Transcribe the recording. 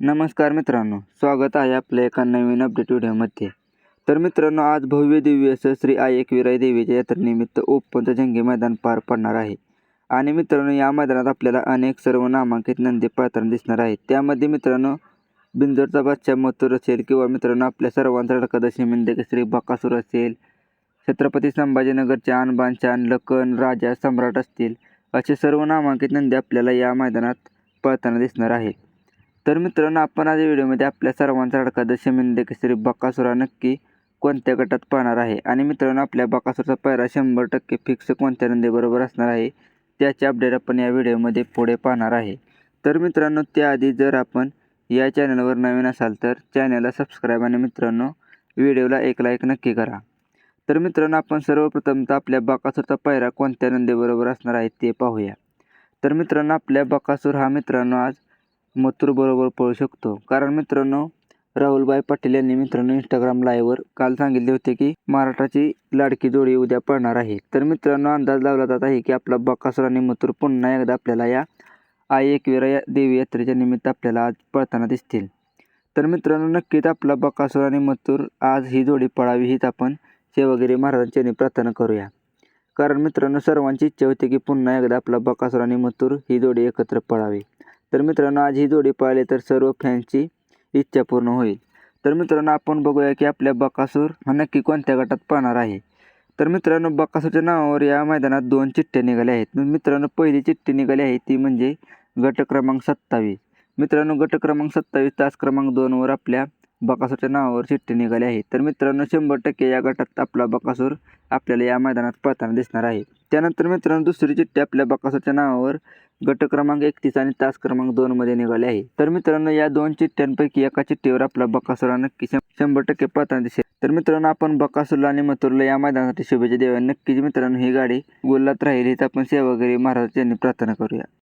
नमस्कार मित्रांनो स्वागत आहे आपल्या एका नवीन अपडेट व्हिडिओमध्ये. तर मित्रांनो आज भव्य दिव्य असं श्री आई एकविराई देवीच्या यात्रेनिमित्त ओपनचं जंगी मैदान पार पडणार आहे. आणि मित्रांनो या मैदानात आपल्याला अनेक सर्व नामांकित नंदी पळताना दिसणार आहेत. त्यामध्ये मित्रांनो बिंदोरचा बादशाह मथुर असेल किंवा मित्रांनो आपल्या सर्वांचा लडका दशमिंदे श्री बकासूर असेल छत्रपती संभाजीनगरचे आणबानचान लखन राजा सम्राट असतील असे सर्व नामांकित नंदी आपल्याला या मैदानात पळताना दिसणार आहेत. तर मित्रांनो आपण आज व्हिडिओमध्ये आपल्या सर्वांचा अडका दशमिंदे केसरी बकासुरा नक्की कोणत्या गटात पाहणार आहे? आणि मित्रांनो आपल्या बकासूरचा पायरा शंभर टक्के फिक्स कोणत्या नंदीबरोबर असणार आहे? त्याचे अपडेट आपण या व्हिडिओमध्ये पुढे पाहणार आहे. तर मित्रांनो त्याआधी जर आपण या चॅनलवर नवीन असाल तर चॅनलला सबस्क्राईब आणि मित्रांनो व्हिडिओला एक लाईक नक्की करा. तर मित्रांनो आपण सर्वप्रथम तर आपल्या बकासूरचा पायरा कोणत्या नंदीबरोबर असणार आहे ते पाहूया. तर मित्रांनो आपल्या बकासूर हा मित्रांनो आज मथुर पळू शकतो. कारण मित्रांनो राहुलभाई पाटील यांनी मित्रांनो इंस्टाग्राम लाईव्हवर काल सांगितले होते की महाराष्ट्राची लाडकी जोडी उद्या पळणार आहे. तर मित्रांनो अंदाज लावला जात आहे की आपला बकासूर आणि मथुर पुन्हा एकदा आपल्याला या आई एकविरा या देवी यात्रेच्या निमित्त आपल्याला आज पळताना दिसतील. तर मित्रांनो नक्कीच आपला बकासूर आणि मथुर आज ही जोडी पळावी हीच आपण सेवागिरी महाराजांच्या प्रार्थना करूया. कारण मित्रांनो सर्वांची इच्छा होती की पुन्हा एकदा आपला बकासूर आणि मथुर ही जोडी एकत्र पळावी. तर मित्रांनो आज ही जोडी पाहिली तर सर्व फॅनची इच्छा पूर्ण होईल. तर मित्रांनो आपण बघूया की आपल्या बकासूर हा नक्की कोणत्या गटात पाहणार आहे. तर मित्रांनो बकासूरच्या नावावर या मैदानात दोन चिठ्ठ्या निघाल्या आहेत. मग मित्रांनो पहिली चिठ्ठी निघाली आहे ती म्हणजे गट क्रमांक सत्तावीस. मित्रांनो गट क्रमांक सत्तावीस तास क्रमांक दोनवर आपल्या बकासूरच्या नावावर चिठ्ठी निघाली आहे. तर मित्रांनो शंभर टक्के या गटात आपला बकासूर आपल्याला या मैदानात पळताना दिसणार आहे. त्यानंतर मित्रांनो दुसरी चिठ्ठी आपल्या बकासूरच्या नावावर गट क्रमांक एकतीस आणि तास क्रमांक दोनमध्ये निघाले आहे. तर मित्रांनो या दोन चिठ्ठ्यांपैकी एका चिठ्ठीवर आपला बकासूर नक्की शंभर टक्के पळताना दिसेल. तर मित्रांनो आपण बकासूरला आणि मथुरला या मैदानासाठी शुभेच्छा देऊया. नक्कीच मित्रांनो ही गाडी गुल्लात राहील हीच आपण सेवागिरी महाराज यांनी प्रार्थना करूया.